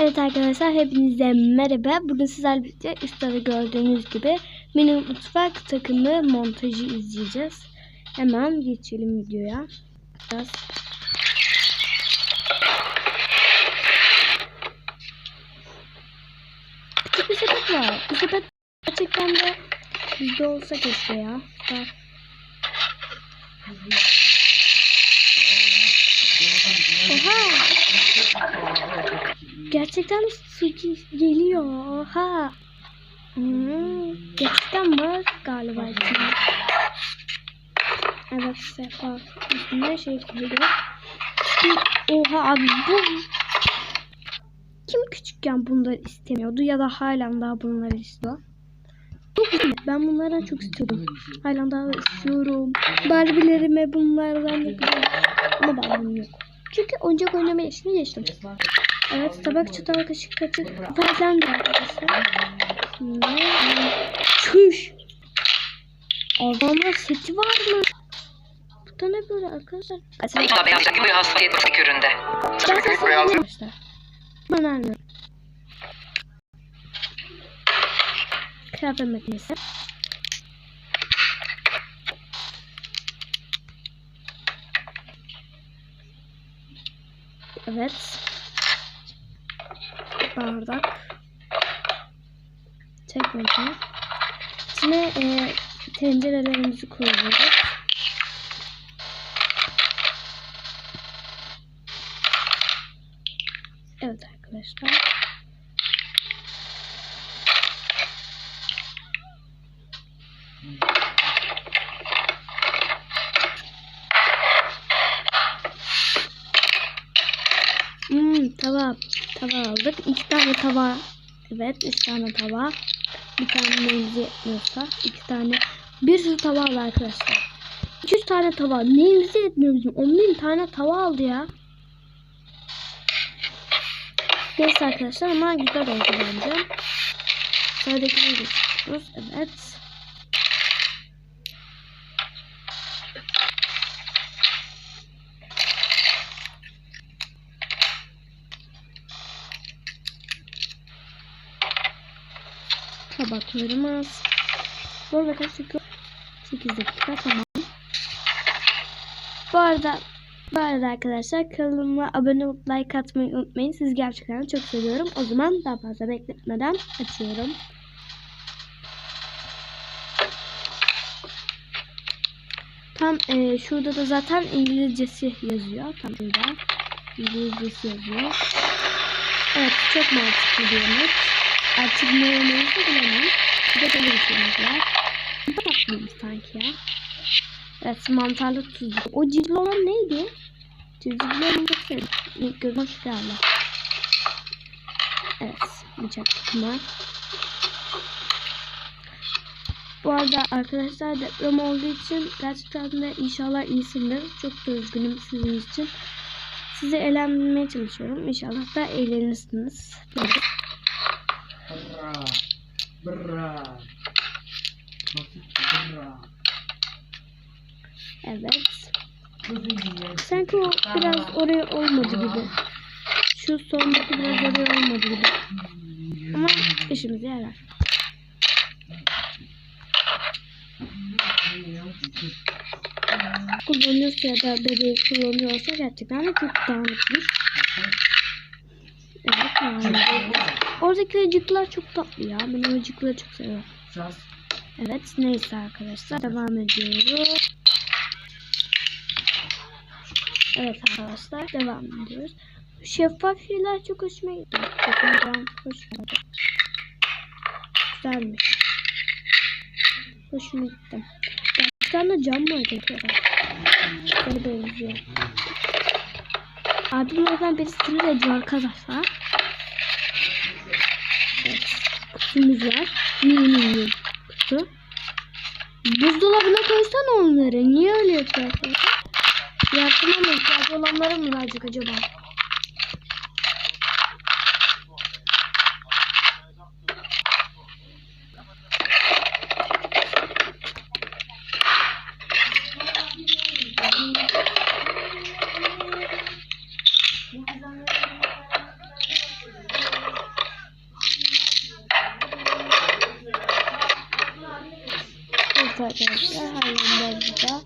Evet arkadaşlar hepinize merhaba. Bugün sizlerle birlikte gördüğünüz gibi mini mutfak takımı montajı izleyeceğiz. Hemen geçelim videoya. Biraz Küçük bir sepet var. Bu sepet gerçekten de bizde olsa keşke ya. Bak. Oha! Gerçekten ge- geliyor. Oha. Hmm, gerçekten var galiba. Evet sefa. Üstüne şey koyuyor. Oha abi bu. Kim küçükken bunları istemiyordu ya da halen daha bunları istiyor. Güzel. Ben bunlardan çok istiyordum. Halen daha istiyorum. Barbie'lerime bunlardan yapacağım. Ama ben yok. Çünkü oyuncak oynama yaşını geçtim. Evet tabak çatal kaşık kaçık de arkadaşlar. Şimdi çüş. Adamlar seti var mı? Bu da ne böyle arkadaşlar? Usta beyaz gibi bir hassasiyet üründe. Ben söyleyeyim arkadaşlar. Ben anlıyorum. Kıyafet makinesi. Evet. Bardak. Çekmece. İçine e, tencerelerimizi koyuyoruz. Evet arkadaşlar. Hmm, tava. Tava aldık. İki tane tava. Evet, üç tane tava. Bir tane neyimize yetmiyorsa. iki tane. Bir sürü tava aldı arkadaşlar. 200 tane tava. Neyimize yetmiyor bizim. 10 bin tane tava aldı ya. Neyse arkadaşlar ama güzel oldu bence. Sıradakine geçiyoruz. Evet. Tabaklarımız. Bu arada kaç dakika? 8 dakika tamam. Bu arada bu arada arkadaşlar kanalıma abone olup like atmayı unutmayın. Sizi gerçekten çok seviyorum. O zaman daha fazla bekletmeden açıyorum. Tam e, şurada da zaten İngilizcesi yazıyor. Tam şurada İngilizcesi yazıyor. Evet çok mantıklı bir yemek. Artık ne yemeğimizi bilemem. Bir de böyle bir şeyimiz var. Tatlıymış sanki ya. Evet mantarlı tuzlu. O cilli olan neydi? Civcivlerin çok sevdim. İlk göz hoş geldin. Evet bıçak tutma. Bu arada arkadaşlar deprem olduğu için gerçekten de inşallah iyisindir. Çok da üzgünüm sizin için. Sizi eğlendirmeye çalışıyorum. İnşallah da eğlenirsiniz. Bra. Bra. Bra. Evet. Sanki o biraz oraya olmadı gibi. Şu sondaki biraz oraya olmadı gibi. Ama işimize yarar. Kullanıyorsa ya da bebeği kullanıyorsa gerçekten de çok dağınıkmış. Evet yani. Oradaki ayıcıklar çok tatlı ya. Ben ayıcıkları çok seviyorum. Sas. Evet neyse arkadaşlar devam ediyoruz. Evet arkadaşlar devam ediyoruz. Şeffaf şeyler çok hoşuma gitti. Dokunacağım hoş geldi. Güzelmiş. Hoşuma gitti. Gerçekten de cam mı acaba? Böyle benziyor. Abimlerden biri sinir ediyor arkadaşlar. Evet. Kutumuz var. Mini kutu. Buzdolabına koysana onları. Niye öyle yapıyorsun? Yardıma mı ihtiyacı olanlara mı verecek acaba? Arkadaşlar hayvanlar burada.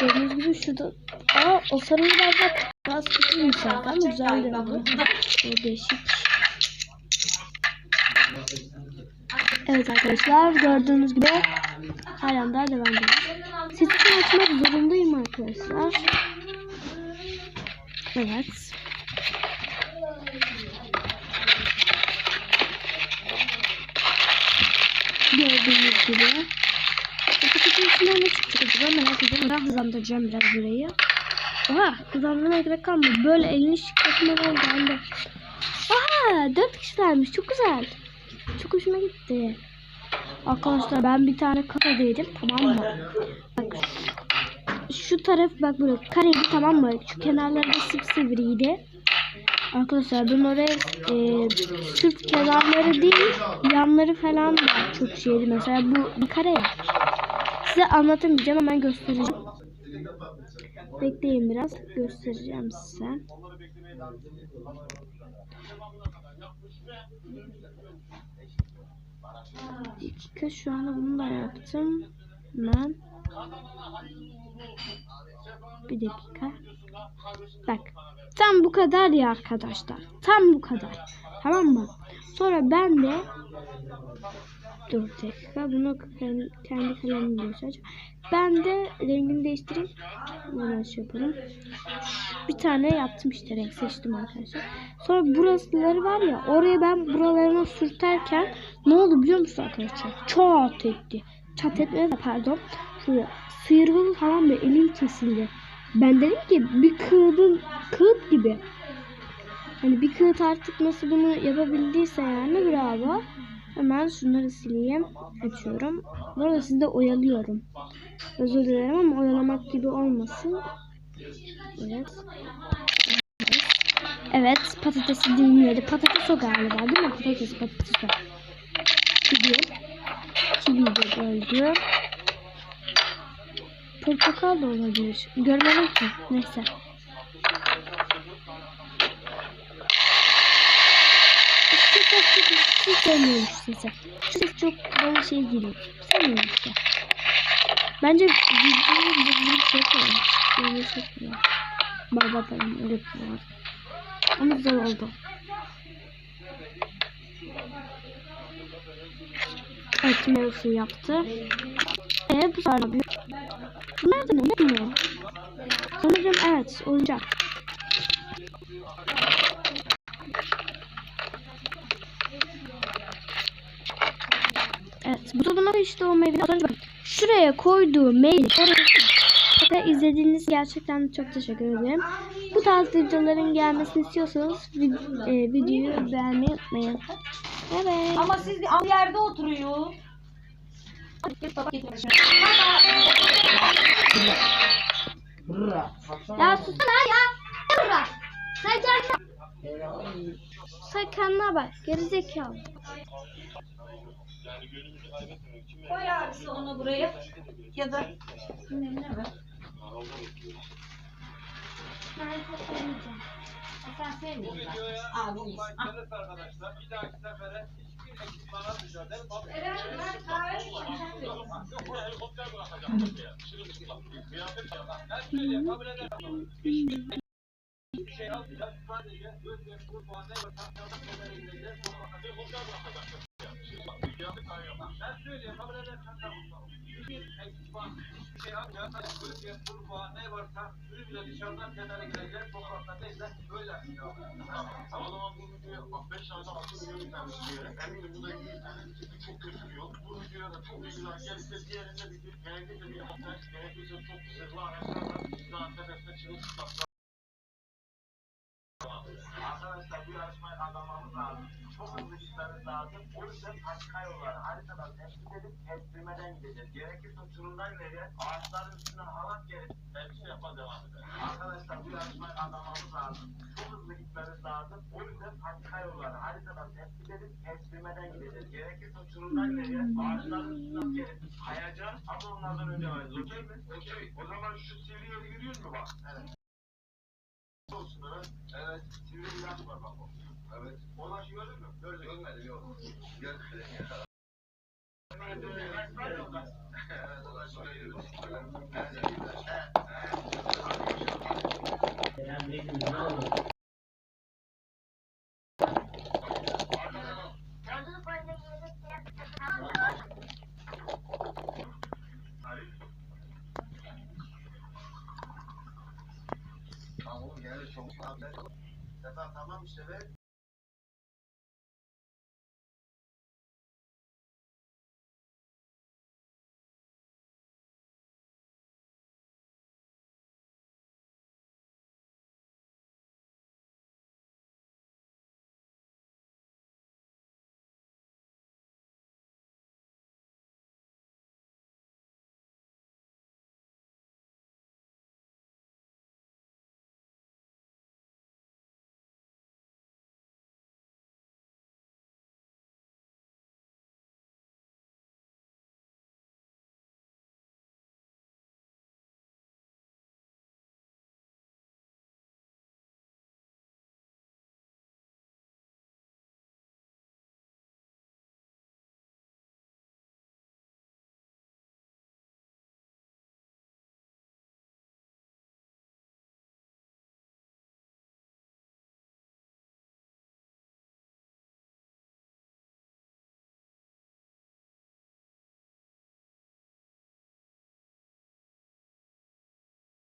Gördüğünüz gibi şurada Aa o sarı biraz da biraz kötüymüş ama güzel de oldu. O değişik. Evet arkadaşlar gördüğünüz gibi hayvanlar devam ediyor. Sesini açmak zorundayım arkadaşlar. Evet. Gördüğünüz gibi. Kutunun içinden ne çıkacak acaba merak ediyorum. Ben hızlandıracağım biraz burayı. Oha hızlandırmaya gerek kalmadı. Böyle elini şıklatmadan geldi. Aha dört kişilermiş çok güzel. Çok hoşuma gitti. Arkadaşlar ben bir tane kafadaydım tamam mı? Bak şu taraf bak böyle kareydi tamam mı? Şu kenarları sivrivriydi. Arkadaşlar ben oraya e, sırf kenarları değil yanları falan da çok şeydi. Mesela bu bir kare. Size anlatamayacağım hemen göstereceğim. Bekleyin biraz göstereceğim size. Dakika şu anda bunu da yaptım. Hemen. Bir dakika. Bak. Tam bu kadar ya arkadaşlar. Tam bu kadar. Tamam mı? Sonra ben de Dur dakika. Bunu kendi, kalemimle göstereceğim. Ben de rengini değiştireyim. Hemen şey yapalım. Bir tane yaptım işte renk seçtim arkadaşlar. Sonra burasıları var ya oraya ben buralarına sürterken ne oldu biliyor musun arkadaşlar? Çat etti. Çat etmedi de pardon. Şöyle sıyrıldı falan ve elim kesildi. Ben dedim ki bir kağıdın kağıt gibi. Hani bir kağıt artık nasıl bunu yapabildiyse yani bravo. Hemen şunları sileyim. Açıyorum. Bu arada sizi de oyalıyorum. Özür dilerim ama oyalamak gibi olmasın. Evet. Evet patatesi dinledi. Patates o galiba değil mi? Patates patates o. Kivi. Kivi de böldü. Portakal da olabilir. Görmedim ki. Neyse. Ses çok hiç sesi. Şu ses çok bana şey geliyor. Sevmiyorum işte. Bence videoyu şey yapalım. Böyle şey yapalım. Barbatalım öyle yapıyorlar. Ama güzel oldu. Evet mevzu yaptı. Eee bu sonra bir... Bu nerede ne bilmiyorum. Sanırım evet oyuncak. Evet bu tadına işte o meyveyi az önce bakın. Şuraya koyduğu meyve oraya izlediğiniz gerçekten çok teşekkür ederim. Bu tarz videoların gelmesini istiyorsanız vid- e, videoyu beğenmeyi unutmayın. Evet. Ama siz aynı yerde oturuyor. Ya susana ya. Sen kendine, sen kendine bak. Gerizekalı. Koy abisi onu buraya. Ya da ne ne ver? Ben toplayacağım. Sen sevmiyorsun. Al bunu. Al. arkadaşlar bir dahaki sefere hiçbir ekipmana mücadele Yok buraya helikopter bırakacağım. Şimdi kıyafet yapar. Her şeyi kabul eder. Hiçbir şey almayacağız. Sadece gözle bu fazla ve taklarda kadar gideceğiz. Sokakta helikopter bırakacak. Şimdi bak bir kıyafet daha yapar. Ben söyleyeyim kabul edersen tamam. Hiçbir ekipman, hiçbir şey almayacağız. Sadece gözle bu falan ne varsa ürünle dışarıdan kenara gideceğiz. Sokakta neyse öyle yapacağız. Tamam. O zaman bu videoya bak 5 tane 6 milyon izlenmiş diye. Eminim bu da iyi izlenmiş. Çok kötü bir yol. Bu videoya da çok güzel gelirse diğerinde bir gün gerekirse bir hafta gerekirse çok hızlı araçlarla hızlı antepesine çıkıp tutmak Arkadaşlar bu yarışmayı kazanmamız lazım. Çok hızlı gitmemiz lazım. O yüzden açık yolları haritadan tespit edip kestirmeden gideceğiz. Gerekirse uçurumdan ileri ağaçların üstünden halat gelip hepsini yapmaya devam edeceğiz. Arkadaşlar bu yarışmayı kazanmamız lazım. Çok hızlı gitmemiz lazım. O yüzden açık yolları haritadan tespit edip kestirmeden gideceğiz. Gerekirse uçurumdan ileri ağaçların üstünden gelip kayacağız ama onlardan önce varız. Okey mi? Okey. O zaman şu sivri yolu yürüyor mu bak? Evet olsun evet. Evet. Sivri bir yaş var bak o. Evet. O yaşı gördün mü? Gördüm. Görmedim yok. Görmedim ya. Evet, o yaş. Tamam, işte be.